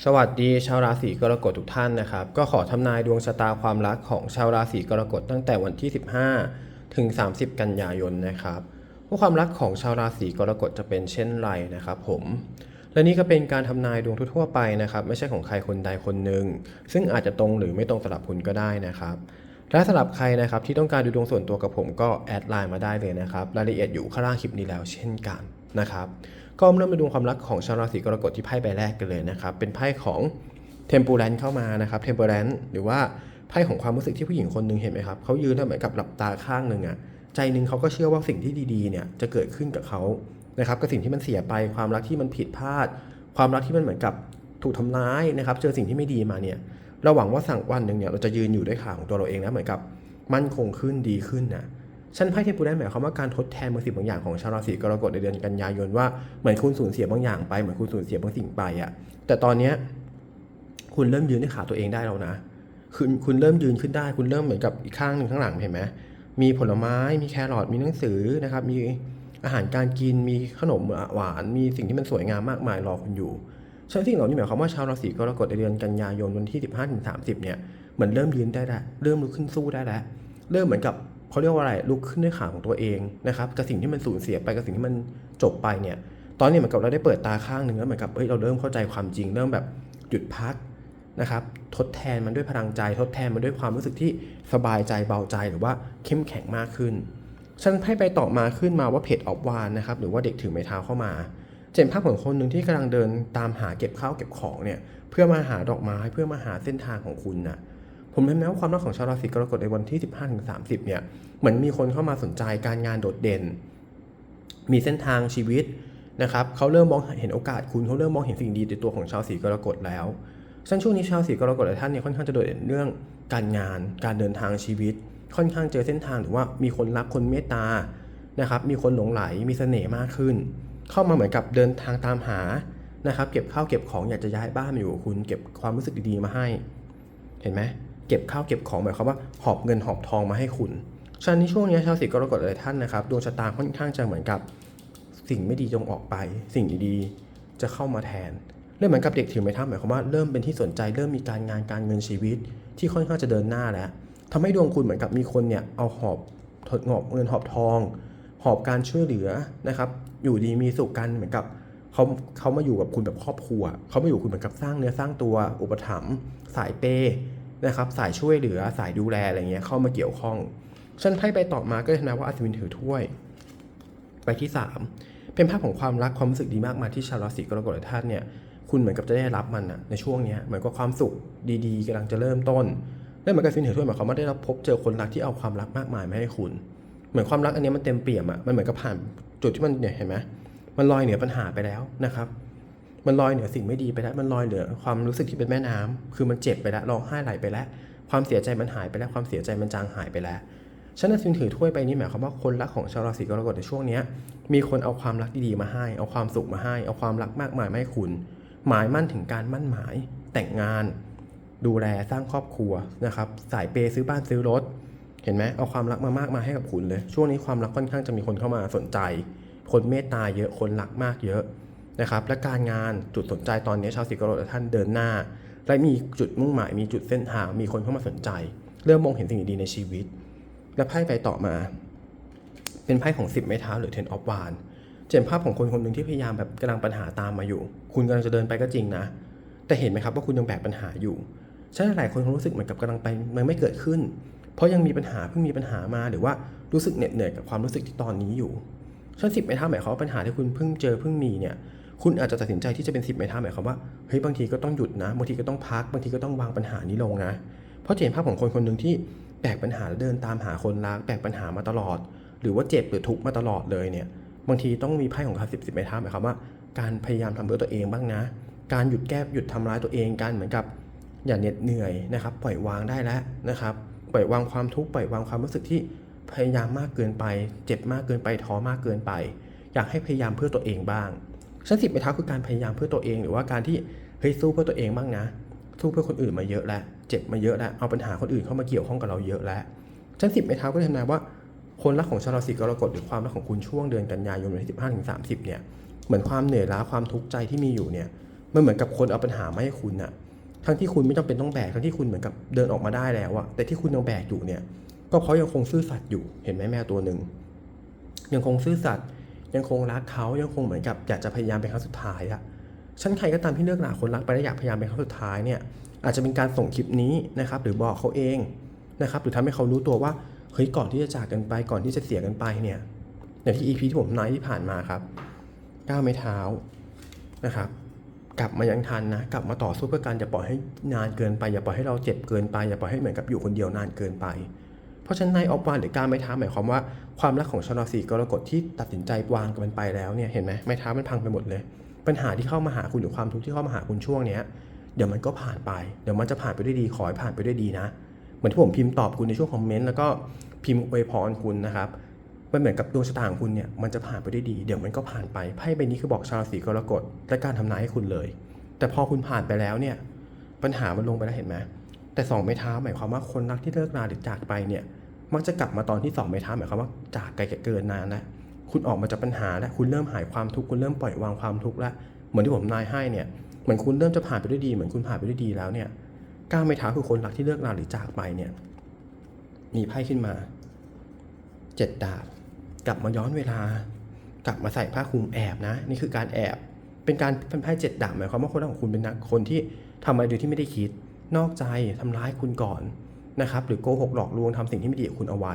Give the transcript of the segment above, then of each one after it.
สวัสดีชาวราศีกรกฎทุกท่านนะครับ ก็ขอทำนายดวงชะตาความรักของชาวราศีกรกฎตั้งแต่วันที่ 15 ถึง 30 กันยายนนะครับว่าความรักของชาวราศีกรกฎจะเป็นเช่นไรนะครับ ผมและนี่ก็เป็นการทำนายดวงทั่วไปนะครับ ไม่ใช่ของใครคนใดคนหนึ่งซึ่งอาจจะตรงหรือไม่ตรงสำหรับคุณก็ได้นะครับและสำหรับใครนะครับที่ต้องการดูดวงส่วนตัวกับผมก็แอดไลน์มาได้เลยนะครับรายละเอียดอยู่ข้างล่างคลิปนี้แล้วเช่นกัน นะครับก็เริ่มมาดูความรักของชาวราศีกรกฎที่ไพ่ใบแรกกันเลยนะครับเป็นไพ่ของเทม p ู r รนเข้ามานะครับเทม p ู r รนหรือว่าไพ่ของความรู้สึกที่ผู้หญิงคนหนึ่งเห็นไหมครับเขายืนเหมือนกับหลับตาข้างหนึ่งอะใจหนึ่งเขาก็เชื่อว่าสิ่งที่ดีๆเนี่ยจะเกิดขึ้นกับเขานะครับกับสิ่งที่มันเสียไปความรักที่มันผิดพลาด ความรักที่มันเหมือนกับถูกทำร้ายนะครับ เจอสิ่งที่ไม่ดีมาเนี่ยเราหวังว่าสั่งวันหนึ่งเนี่ยเราจะยืนอยู่ด้วยขาของตัวเราเองนะเหมือนกับมั่นคงขึ้นดีขึ้นนะ ชั้นไพ่เทมปูได้หมายความว่าการทดแทนบางสิ่งบางอย่างของชาวราศีกรกฎในเดือนกันยายนว่าเหมือนคุณสูญเสียบางอย่างไปเหมือนคุณสูญเสียบางสิ่งไปอะแต่ตอนเนี้ยคุณเริ่มยืนด้วยขาตัวเองได้แล้วนะคุณคุณเริ่มยืนขึ้นได้ คุณเริ่มเหมือนกับอีกข้างหนึ่งข้างหลังเห็นไหมมีผลไม้มีแครอทมีหนังสือนะครับมีอาหารการกินมีขนมหวานมีสิ่งที่มันสวยงามมากมายรอคุณอยู่ฉะนั้นสิ่งเหล่านี้หมายความว่าชาวราศีกรกฎในเดือนกันยายนวันที่ 15-30เนี่ยเหมือนเริ่มยืนได้แล้วเริ่มลุกขึ้นสู้ได้แล้วเริ่มเหมือนกับ เขาเรียกว่าอะไรลุกขึ้นด้วยขาของตัวเองนะครับกับสิ่งที่มันสูญเสียไปกับสิ่งที่มันจบไปเนี่ยตอนนี้เหมือนกับเราได้เปิดตาข้างหนึ่งแล้วเหมือนกับเฮ้ยเราเริ่มเข้าใจความจริงเริ่มแบบหยุดพักนะครับทดแทนมันด้วยพลังใจ ทดแทนมันด้วยความรู้สึกที่สบายใจเบาใจหรือว่าเข้มแข็งมากขึ้นฉันให้ไปต่อมาขึ้นมาว่าเพจออฟวานนะครับหรือว่าเด็กถือไม้เท้าเข้ามาเจนภาพของคนหนึ่งที่กำลังเดินตามหาเก็บข้าวเก็บของเนี่ยเพื่อมาหาดอกไม้เพื่อมาหาเส้นทางของคุณน่ะ ผมเห็นไหมว่าความรักของชาวราศีกรกฎในวันที่ 15-30 เนี่ย เหมือนมีคนเข้ามาสนใจการงานโดดเด่น มีเส้นทางชีวิตนะครับเขาเริ่มมองเห็นโอกาสคุณเขาเริ่มมองเห็นสิ่งดีในตัวของชาวสีกรกฎแล้วซึ่งช่วงนี้ชาวสีกรกฎหลายท่านเนี่ยค่อนข้างจะโดดเด่นเรื่องการงาน การเดินทางชีวิต ค่อนข้างเจอเส้นทางหรือว่ามีคนรักคนเมตตานะครับ มีคนหลงไหล มีเสน่ห์มากขึ้น เข้ามาเหมือนกับเดินทางตามหานะครับ เก็บข้าวเก็บของอยากจะย้ายบ้านมาอยู่คุณ เก็บความรู้สึกดีๆมาให้ เห็นไหม ก็บข้าวเก็บของหมายความว่าหอบเงินหอบทองมาให้คุณฉะนั้นในช่วงนี้ชาวสีกรกฎหลายท่านนะครับดวงชะตาค่อนข้างจะเหมือนกับ สิ่งไม่ดีจงออกไป สิ่งดีๆจะเข้ามาแทนเริ่มเหมือนกับเด็กถือไม้เท้าหมายความว่าเริ่มเป็นที่สนใจเริ่มมีการงานการเงินชีวิต ที่ค่อนข้างจะเดินหน้าแล้วทำให้ดวงคุณเหมือนกับมีคนเนี่ยเอาหอบหอบเงินหอบทอง หอบการช่วยเหลือนะครับ อยู่ดีมีสุขกันเหมือนกับเขาเขามาอยู่กับคุณแบบครอบครัวเขามาอยู่คุณเหมือนกับสร้างเนื้อสร้างตัวอุปถัมภ์สายเปย์ นะครับสายช่วยเหลือสายดูแลอะไรเงี้ยเข้ามาเกี่ยวข้องฉันไพ่ไปต่อมาก็เลยนะว่าอัศวินถือถ้วย ไปที่ 3 เป็นภาพของความรักความรู้สึกดีมากมาที่ชาวราศีกรกฎท่านเนี่ยคุณเหมือนกับจะได้รับมันอะในช่วงเนี้ยเหมือนกับความสุขดีๆกำลังจะเริ่มต้นและเหมือนกับสินถือถ้วยหมายความว่าได้รับพบเจอคนรักที่เอาความรักมากมายมาให้คุณ เหมือนความรักอันนี้มันเต็มเปี่ยมอะมันเหมือนกับผ่านจุดที่มันเนี่ยเห็นไหมมันลอยเหนือปัญหาไปแล้วนะครับ มันลอยเหนือสิ่งไม่ดีไปแล้ว มันลอยเหนือความรู้สึกที่เป็นแม่น้ำคือมันเจ็บไปแล้วร้องไห้ไหลไปแล้ว ความเสียใจมันหายไปแล้ว ความเสียใจมันจางหายไปแล้วฉันน่ะจึงถือถ้วยไปนี้หมายความว่าคนรักของชาวราศีกรกฎในช่วงนี้มีคนเอาความรักดีๆมาให้ เอาความสุขมาให้ เอาความรักมากมายมาให้คุณ หมายมั่นถึงการมั่นหมาย แต่งงาน ดูแลสร้างครอบครัวนะครับ สายเปย์ซื้อบ้านซื้อรถ เห็นไหมเอาความรักมามากมาให้กับคุณเลย ช่วงนี้ความรักค่อนข้างจะมีคนเข้ามาสนใจ คนเมตตาเยอะ คนรักมากเยอะ นะครับและการงานจุดสนใจตอนนี้ชาวสีกรกฎท่านเดินหน้า และมีจุดมุ่งหมายมีจุดเส้นทางมีคนเข้ามาสนใจ เริ่มมองเห็นสิ่งดีๆในชีวิต และไพ่ไปต่อมา เป็นไพ่ของ 10 ไม้เท้าหรือ Ten of Wands เจนภาพของคนคนหนึ่งที่พยายามแบบกำลังปัญหาตามมาอยู่ คุณกำลังจะเดินไปก็จริงนะ แต่เห็นไหมครับว่าคุณยังแบกปัญหาอยู่ฉะนั้นหลายคนคงรู้สึกเหมือนกับกำลังไปมันไม่เกิดขึ้น เพราะยังมีปัญหาเพิ่งมีปัญหามาหรือว่ารู้สึกเหน็ดเหนื่อยกับความรู้สึกที่ตอนนี้อยู่ฉะนั้นสิบไม้เท้าหมายความว่าปัญหาที่คุณเพิ่งเจอเพิ่งมีเนี่ย คุณอาจจะตัดสินใจที่จะเป็นสิบไม้เท้าหมายความว่าเฮ้ยบางทีก็ต้องหยุดนะบางทีก็ต้องพักบางทีก็ต้องวางปัญหานี้ลงนะ เพราะเห็นภาพของคนคนหนึ่งที่แบกปัญหาแล้วเดินตามหาคนรักแบกปัญหามาตลอด หรือว่าเจ็บหรือทุกข์มาตลอดเลยเนี่ยบางทีต้องมีไพ่ของคาสิบสิบไม้เท้าหมายความว่าการพยายามทำเพื่อตัวเองบ้างนะ การหยุดแก้หยุดทำร้ายตัวเองการเหมือนกับอย่าเหน็ดเหนื่อยนะครับปล่อยวางได้แล้วนะครับปล่อยวางความทุกข์ปล่อยวางความรู้สึกที่พยายามมากเกินไป เจ็บมากเกินไปท้อมากเกินไป อยากให้พยายามเพื่อตัวเองบ้าง ชั้นสิบไม้เท้าคือการพยายามเพื่อตัวเองหรือว่าการที่เฮ้ยสู้เพื่อตัวเองบ้างนะ สู้เพื่อคนอื่นมาเยอะแล้วเจ็บมาเยอะแล้วเอาปัญหาคนอื่นเข้ามาเกี่ยวข้องกับเราเยอะแล้วชั้นสิบไม้เท้าก็จะทำนายว่าคนรักของชาวราศีกรกฎหรือความรักของคุณช่วงเดือนกันยายนวันที่สิบห้าถึงสามสิบเนี่ยเหมือนความเหนื่อยล้าความทุกข์ใจที่มีอยู่เนี่ยมันเหมือนกับคนเอาปัญหามาให้คุณอะทั้งที่คุณไม่จำเป็นต้องแบกทั้งที่คุณเหมือนกับเดินออกมาได้แล้วอะแต่ที่คุณยังแบกอยู่เนี่ย ก็เพราะยังคงซื่อสัตย์อยู่เห็นไหมแมวตัวหนึ่งยังคงซื่อสัตย์ ยังคงรักเขายังคงเหมือนกับอยากจะพยายามเป็นครั้งสุดท้ายอะฉันใครก็ตามที่เลิกหลาคนรักไปแล้วอยากพยายามเป็นครั้งสุดท้ายเนี่ยอาจจะเป็นการส่งคลิปนี้นะครับหรือบอกเขาเองนะครับหรือทำให้เขารู้ตัวว่าเฮ้ยก่อนที่จะจากกันไปก่อนที่จะเสียกันไปเนี่ยอย่างที่ EP ที่ผมนายที่ผ่านมาครับก้าวไม่เท้านะครับ กลับมายังทันนะกลับมาต่อสู้เพื่อการอย่าปล่อยให้นานเกินไป อย่าปล่อยให้เราเจ็บเกินไป อย่าปล่อยให้เหมือนกับอยู่คนเดียวนานเกินไป เพราะฉะนั้นในออฟวานหรือการไม่ท้าหมายความว่าความรักของชาวราศีกรกฎที่ตัดสินใจวางกันไปแล้วเนี่ยเห็นไหมไม่ท้ามันพังไปหมดเลย ปัญหาที่เข้ามาหาคุณหรือความทุกข์ที่เข้ามาหาคุณช่วงเนี้ยเดี๋ยวมันก็ผ่านไป เดี๋ยวมันจะผ่านไปด้วยดีขอให้ผ่านไปด้วยดีนะ เหมือนที่ผมพิมพ์ตอบคุณในช่วงคอมเมนต์แล้วก็พิมพ์อวยพรคุณนะครับมันเหมือนกับดวงชะตาของคุณเนี่ยมันจะผ่านไปด้วยดี เดี๋ยวมันก็ผ่านไปไพ่ใบนี้คือบอกชาวราศีกรกฎและการทำนายให้คุณเลย แต่พอคุณผ่านไปแล้วเนี่ยปัญหามันลงไปแล้วเห็นไหม แต่สองไม้เท้าหมายความว่าคนรักที่เลิกราหรือจากไปเนี่ย มักจะกลับมาตอนที่สองไม้เท้าหมายความว่าจากไกลเกินนานแล้วคุณออกมาจากปัญหาแล้วคุณเริ่มหายความทุกข์คุณเริ่มปล่อยวางความทุกข์แล้วเหมือนที่ผมนายให้เนี่ยเหมือนคุณเริ่มจะผ่านไปด้วยดีเหมือนคุณผ่านไปด้วยดีแล้วเนี่ยก้าวไม่เท้าคือคนรักที่เลิกราหรือจากไปเนี่ย มีไพ่ขึ้นมาเจ็ดดาบกลับมาย้อนเวลา กลับมาใส่ผ้าคลุมแอบนะ นี่คือการแอบ เป็นการเป็นไพ่เจ็ดดาบหมายความว่าคนรักของคุณเป็นนักคนที่ทำอะไรโดยที่ไม่ได้คิด นอกใจทำร้ายคุณก่อนนะครับหรือโกหกหลอกลวงทำสิ่งที่ไม่ดีกับคุณเอาไว้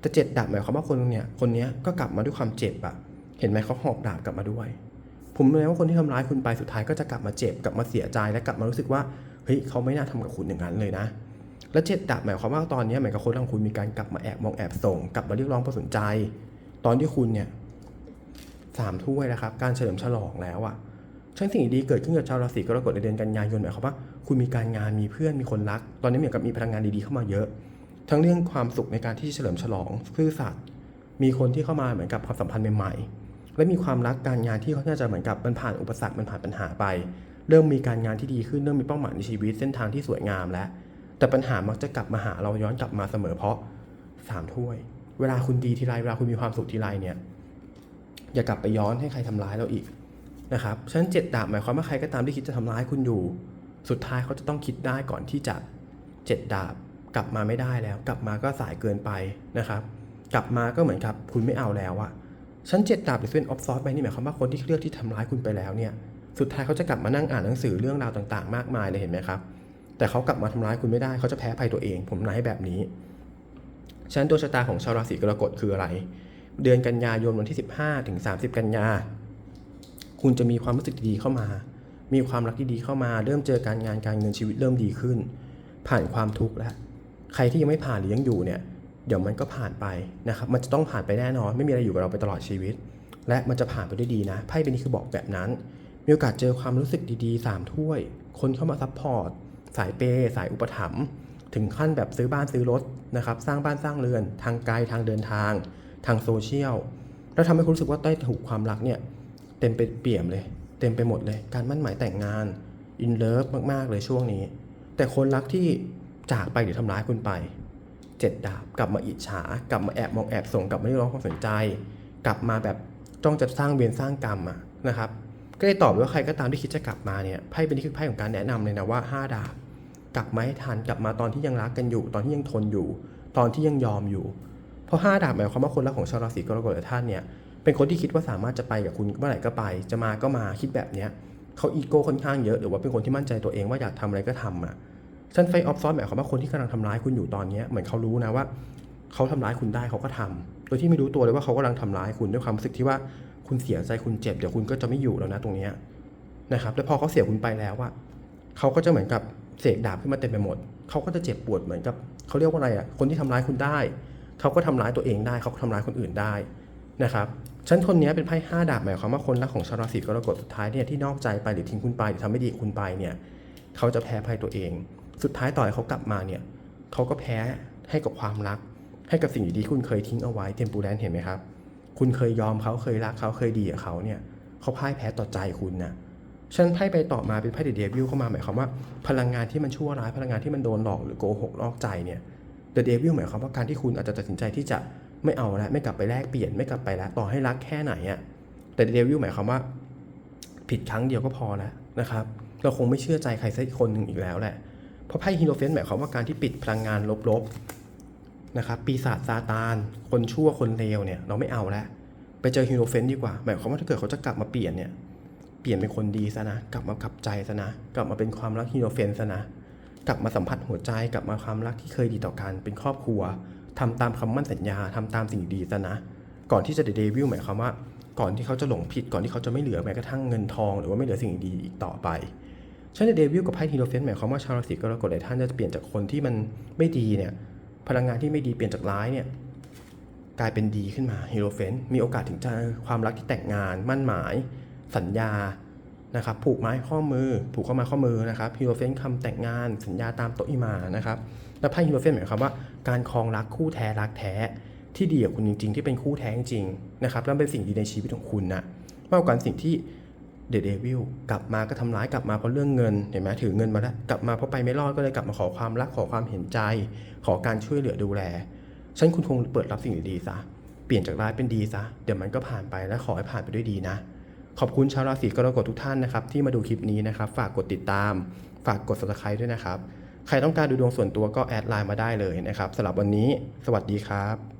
แต่เจ็ดดาบหมายความว่าคนเนี่ยคนเนี้ยก็กลับมาด้วยความเจ็บอะเห็นไหมเขาหอบดาบกลับมาด้วย ผมเลยว่าคนที่ทำร้ายคุณไปสุดท้ายก็จะกลับมาเจ็บกลับมาเสียใจและกลับมารู้สึกว่าเฮ้ยเขาไม่น่าทำกับคุณอย่างนั้นเลยนะ และเจ็ดดาบหมายความว่าตอนนี้หมือนกับคนของคุณมีการกลับมาแอบมองแอบส่ง กลับมาเรียกร้องความสนใจ ตอนที่คุณเนี่ยสามถ้วยแล้วครับ การเฉลิมฉลองแล้วอะ ฉันสิ่งดีเกิดขึ้นกับชาวราศีกรกฎในเดือนกันยายนหมายความว่าคุณมีการงานมีเพื่อนมีคนรัก ตอนนี้เหมือนกับมีพลังงานดีๆเข้ามาเยอะ ทั้งเรื่องความสุขในการที่เฉลิมฉลองซื่อสัตย์มีคนที่เข้ามาเหมือนกับความสัมพันธ์ใหม่ๆ และมีความรักการงานที่เขาน่าจะเหมือนกับมันผ่านอุปสรรคมันผ่านปัญหาไป เริ่มมีการงานที่ดีขึ้นเริ่มมีเป้าหมายในชีวิตเส้นทางที่สวยงามแล้วแต่ปัญหามักจะกลับมาหาเราย้อนกลับมาเสมอเพราะสามถ้วย เวลาคุณดีทีไรเวลาคุณมีความสุขทีไรเนี่ย อย่ากลับไปย้อนให้ใครทำร้ายเราอีก นะครับฉะนั้นเจ็ดดาบหมายความว่าใครก็ตามที่คิดจะทำร้ายคุณอยู่ สุดท้ายเขาจะต้องคิดได้ก่อนที่จะเจ็ดดาบกลับมาไม่ได้แล้ว กลับมาก็สายเกินไปนะครับ กลับมาก็เหมือนกับคุณไม่เอาแล้วอะชั้นเจ็ดดาบหรือเส้นออฟซอสไปนี่หมายความว่าคนที่เลือกที่ทำร้ายคุณไปแล้วเนี่ย สุดท้ายเขาจะกลับมานั่งอ่านหนังสือเรื่องราวต่างๆ มากมายเลยเห็นไหมครับ แต่เขากลับมาทำร้ายคุณไม่ได้เขาจะแพ้ภัยตัวเอง ผมนายให้แบบนี้ชั้นดวงชะตาของชาวราศีกรกฎคืออะไร เดือนกันยายนวันที่ 15 ถึง 30 กันยา คุณจะมีความรู้สึกดีๆเข้ามา มีความรักที่ดีเข้ามา เริ่มเจอการงานการเงินชีวิตเริ่มดีขึ้น ผ่านความทุกข์แล้ว ใครที่ยังไม่ผ่านหรือยังอยู่เนี่ย เดี๋ยวมันก็ผ่านไปนะครับ มันจะต้องผ่านไปแน่นอน ไม่มีอะไรอยู่กับเราไปตลอดชีวิต และมันจะผ่านไปได้ดีนะ ไพ่ใบนี้คือบอกแบบนั้น มีโอกาสเจอความรู้สึกดีๆ3ถ้วย คนเข้ามาซัพพอร์ต สายเปย์สายอุปถัมภ์ ถึงขั้นแบบซื้อบ้านซื้อรถนะครับ สร้างบ้านสร้างเรือน ทางไกลทางเดินทาง ทางโซเชียล แล้วทำให้คุณรู้สึกว่าได้ถูกความรักเนี่ย เต็มไปเปี่ยมเลย เต็มไปหมดเลย การมั่นหมายแต่งงานอินเลิฟมาก ๆ เลยช่วงนี้ แต่คนรักที่จากไปหรือทำร้ายคุณไปเจ็ดดาบกลับมาอิจฉากลับมาแอบมองแอบส่งกลับมาเรียกร้องความสนใจ กลับมาแบบจ้องจะสร้างเวรสร้างกรรมอะนะครับ ก็เลยตอบว่าใครก็ตามที่คิดจะกลับมาเนี่ยไพ่เป็นนี่คือไพ่ของการแนะนำเลยนะว่าห้าดาบ กลับมาให้ทันกลับมาตอนที่ยังรักกันอยู่ ตอนที่ยังทนอยู่ ตอนที่ยังยอมอยู่ เพราะห้าดาบหมายความว่าคนรักของชาวราศีกรกฎท่านเนี่ย เป็นคนที่คิดว่าสามารถจะไปกับคุณเมื่อไหร่ก็ไป จะมาก็มาคิดแบบเนี้ยเขาอีโก้ค่อนข้างเยอะหรือว่าเป็นคนที่มั่นใจตัวเองว่าอยากทำอะไรก็ทำอะฉันไฟออฟซอนหมายความว่าคนที่กำลังทำร้ายคุณอยู่ตอนเนี้ยเหมือนเขารู้นะว่าเขาทำร้ายคุณได้เขาก็ทำโดยที่ไม่รู้ตัวเลยว่าเขากำลังทำร้ายคุณด้วยความรู้สึกที่ว่าคุณเสียใจคุณเจ็บเดี๋ยวคุณก็จะไม่อยู่แล้วนะตรงเนี้ยนะครับแล้วพอเขาเสียคุณไปแล้วอะเขาก็จะเหมือนกับเสกดาบขึ้นมาเต็มไปหมดเขาก็จะเจ็บปวดเหมือนกับเขาเรียกว่าอะไรอะคนที่ทำร้ายคุณได้เขาก็ทำร้ายตัวเองได้เขาก็ทำร้ายคนอื่นได้นะครับ ฉันคนนี้เป็นไพ่ห้าดาบหมายความว่าคนรักของชาวราศีกรกฎสุดท้ายเนี่ยที่นอกใจไปหรือทิ้งคุณไปหรือทำไม่ดีคุณไปเนี่ยเขาจะแพ้ภัยตัวเอง สุดท้ายต่อให้เขากลับมาเนี่ยเขาก็แพ้ให้กับความรัก ให้กับสิ่งดีๆคุณเคยทิ้งเอาไว้เทมปูแลนเห็นไหมครับ คุณเคยยอมเขาเคยรักเขาเคยดีกับเขาเนี่ยเขาพ่ายแพ้ต่อใจคุณนะฉันไพ่ไปต่อมาเป็นไพ่เดอะเดวิลเข้ามาหมายความว่าพลังงานที่มันชั่วร้ายพลังงานที่มันโดนหลอกหรือโกหกนอกใจเนี่ยเดอะเดวิลหมายความว่าการที่คุณอาจจะตัดสินใจที่จะ ไม่เอาแล้วไม่กลับไปแลกเปลี่ยนไม่กลับไปแล้วต่อให้รักแค่ไหนอะแต่เดวิลหมายความว่า ผิดครั้งเดียวก็พอแล้วนะครับ เราคงไม่เชื่อใจใครสักคนหนึ่งอีกแล้วแหละเพราะไพ่ฮีโรเฟนต์หมายความว่าการที่ปิดพลังงานลบๆนะครับปีศาจซาตาน คนชั่วคนเลวเนี่ยเราไม่เอาแล้วไปเจอฮีโรเฟนต์ดีกว่า หมายความว่าถ้าเกิดเขาจะกลับมาเปลี่ยนเนี่ยเปลี่ยนเป็นคนดีซะนะ กลับมากลับใจซะนะ กลับมาเป็นความรักฮีโรเฟนต์ซะนะ กลับมาสัมผัสหัวใจ กลับมาความรักที่เคยดีต่อกัน เป็นครอบครัว ทำตามคำมั่นสัญญาทำตามสิ่งดีซะนะ ก่อนที่จะเดวิลหมายความว่า ก่อนที่เขาจะหลงผิดก่อนที่เขาจะไม่เหลือแม้กระทั่งเงินทองหรือว่าไม่เหลือสิ่งดีอีกต่อไปฉะนั้นเดวิลกับไพ่ฮีโรเฟนต์หมายความว่าชาวราศีกรกฎหลายท่านจะเปลี่ยนจากคนที่มันไม่ดีเนี่ยพลังงานที่ไม่ดีเปลี่ยนจากร้ายเนี่ยกลายเป็นดีขึ้นมาฮีโรเฟนต์มีโอกาสถึงจะความรักที่แต่งงาน มั่นหมาย สัญญา นะครับผูกไม้ข้อมือ ผูกข้อไม้ข้อมือนะครับฮีโรเฟนต์คำแต่งงานสัญญาตามโตอิมานะครับและไพ่ฮีโรเฟนต์หมายความว่าการครองรักคู่แท้รักแท้ที่ดีกับคุณจริง ๆ ที่เป็นคู่แท้จริงนะครับแล้วเป็นสิ่งดีในชีวิตของคุณนะมากกว่าสิ่งที่เดอะเดวิลกลับมาก็ทำร้ายกลับมาเพราะเรื่องเงินเห็นไหมถือเงินมาแล้วกลับมาเพราะไปไม่รอดก็เลยกลับมาขอความรักขอความเห็นใจ ขอการช่วยเหลือดูแลฉันคุณคงเปิดรับสิ่งดีๆซะเปลี่ยนจากร้ายเป็นดีซะเดี๋ยวมันก็ผ่านไปและขอให้ผ่านไปด้วยดีนะ ขอบคุณชาวราศีกรกฎทุกท่านนะครับที่มาดูคลิปนี้นะครับ ฝากกดติดตาม ฝากกด subscribe ด้วยนะครับ ใครต้องการดูดวงส่วนตัวก็แอดไลน์มาได้เลยนะครับสำหรับวันนี้ สวัสดีครับ